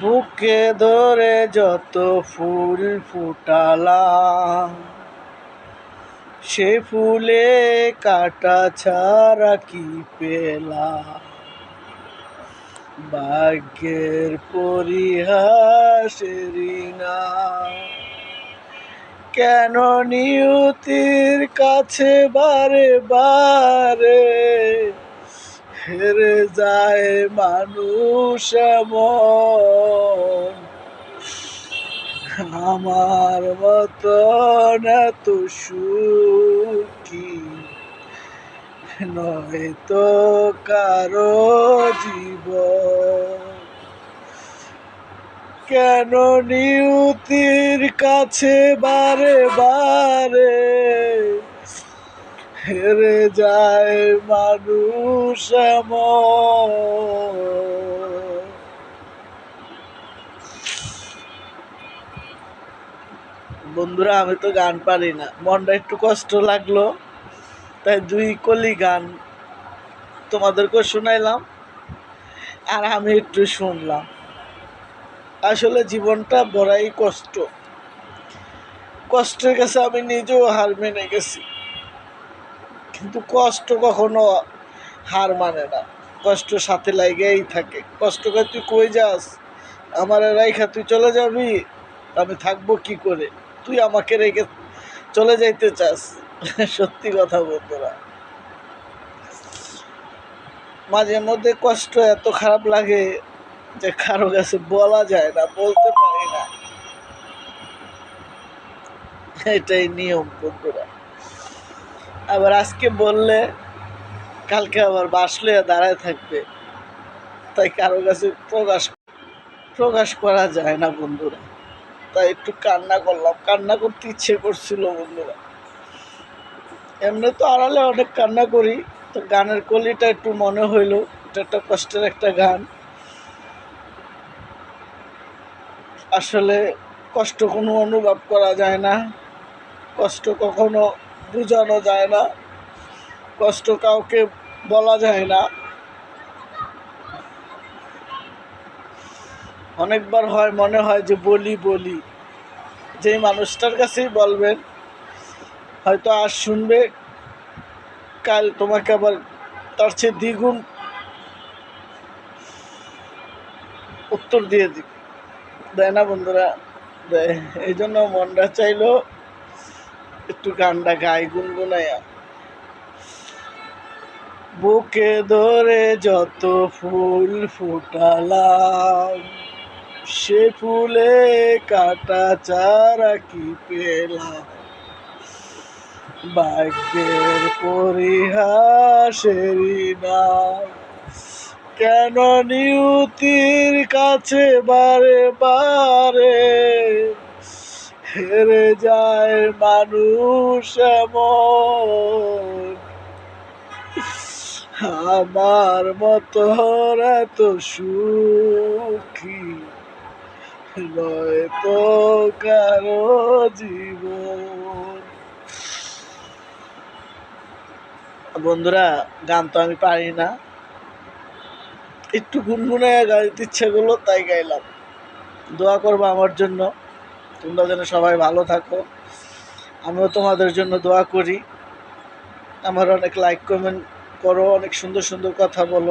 বুকে ধরে যত ফুল ফুটালাম, সে ফুলে কাটা ছাড়া কি পেলাম? ভাগ্যের পরিহাসেরই না। কেন নিয়তির কাছে বারে বারে হেরে যায় মানুষ আমার মতন এত সুখী। নয় তো কারও জীবন। কেন নিয়তির কাছে বারে বারে হেরে যায় মানুষ বন্ধুরা, আমি তো গান পারি না। মনটা একটু কষ্ট লাগল। তাই দুই কলি গান তোমাদেরকে শোনাইলাম আর আমি একটু শুনলাম। আসলে জীবনটা বড়াই কষ্ট। কষ্টের কাছে আমি নিজেও হার মেনে গেছি। কিন্তু কষ্ট কখনো হার মানে না। কষ্ট সাথে লাগেই থাকে। কষ্ট করে তুই কই যাস? আমার রাইখা তুই চলে যাবি? আমি থাকব কি করে? তুই আমাকে রেখে চলে যাইতে চাস? সত্যি কথা বন্ধুরা। মাঝে মধ্যে কষ্ট এত খারাপ লাগে যে কারও কাছে বলা যায় না, বলতে পারি না। এটাই নিয়ম বন্ধুরা। আবার আজকে বললে, কালকে আবার বাসলে দাঁড়ায় থাকবে। তাই কারও কাছে প্রকাশ প্রকাশ করা যায় না বন্ধুরা। তাই একটু কান্না করলাম। কান্না করতে ইচ্ছে করছিল বন্ধুরা। এমনি তো আড়ালে অনেক কান্না করি, তো গানের কলিটা একটু মনে হইল, এটা একটা কষ্টের একটা গান। আসলে কষ্ট কোনো অনুভব করা যায় না। কষ্ট কখনো বোঝানো যায় না। কষ্ট কাউকে বলা যায় না। অনেকবার হয়, মনে হয় যে বলি বলি। যেই মানুষটার কাছেই বলবেন, হয়তো আজ শুনবে, কাল তোমাকে আবার তার চেয়ে দ্বিগুণ উত্তর দিয়ে দিবে। দেয় না বন্ধুরা? দেয়। এই জন্য মনটা চাইলো একটু গানটা গাই, গুনগুনাইয়া। বুকে ধরে যত ফুল ফুটালাম, সে ফুলে কাটা চারা কি পেলাম? ভাগ্যের পরিহাসেরই নাম কেন নিয়তির কাছে বারে বারে হেরে যায় মানুষ আমার মতো এত সুখী নয় তো কারও জীবন। বন্ধুরা, গান তো আমি পারি না। একটু গুনগুনায় গাইতে ইচ্ছে করল, তাই গাইলাম। দোয়া করব আমার জন্য। তোমরা যেন সবাই ভালো থাকো। আমিও তোমাদের জন্য দোয়া করি। আমার অনেক লাইক কমেন্ট করো, অনেক সুন্দর সুন্দর কথা বলো।